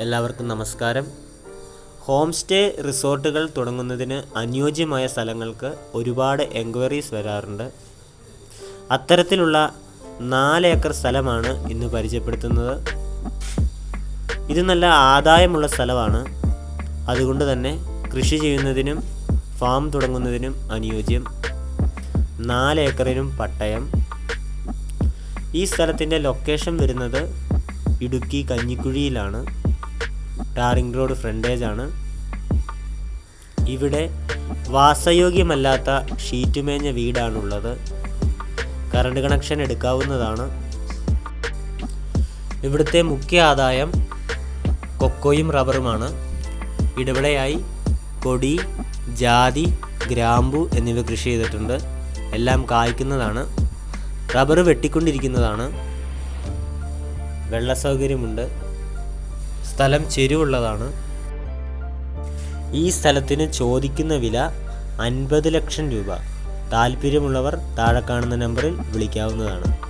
എല്ലാവർക്കും നമസ്കാരം. Home stay റിസോർട്ടുകൾ തുടങ്ങുന്നതിന് അനുയോജ്യമായ സ്ഥലങ്ങൾക്ക് ഒരുപാട് എൻക്വയറീസ് വരാറുണ്ട്. അത്തരത്തിലുള്ള നാല് ഏക്കർ സ്ഥലമാണ് ഇന്ന് പരിചയപ്പെടുത്തുന്നത്. ഇത് നല്ല ആദായമുള്ള സ്ഥലമാണ്. അതുകൊണ്ട് തന്നെ കൃഷി ചെയ്യുന്നതിനും ഫാം തുടങ്ങുന്നതിനും അനുയോജ്യം നാല് ഏക്കറിനും പട്ടയം. ഈ സ്ഥലത്തിന്റെ ലൊക്കേഷൻ വരുന്നത് ഇടുക്കി കഞ്ഞിക്കുഴിയിലാണ്. ടാറിംഗ് റോഡ് ഫ്രണ്ടേജ് ആണ് ഇവിടെ വാസയോഗ്യമല്ലാത്ത ഷീറ്റ് മേഞ്ഞ വീടാണുള്ളത്. കറണ്ട് കണക്ഷൻ എടുക്കാവുന്നതാണ്. ഇവിടുത്തെ മുഖ്യ ആദായം കൊക്കോയും റബ്ബറുമാണ്. ഇടവിടെയായി കൊടി ജാതി ഗ്രാമ്പു എന്നിവ കൃഷി ചെയ്തിട്ടുണ്ട്. എല്ലാം കായ്ക്കുന്നതാണ്. റബ്ബർ വെട്ടിക്കൊണ്ടിരിക്കുന്നതാണ്. വെള്ള സൗകര്യമുണ്ട് സ്ഥലം ചെരുവുള്ളതാണ്. ഈ സ്ഥലത്തിന് ചോദിക്കുന്ന വില അൻപത് ലക്ഷം രൂപ. താല്പര്യമുള്ളവർ താഴെ കാണുന്ന നമ്പറിൽ വിളിക്കാവുന്നതാണ്.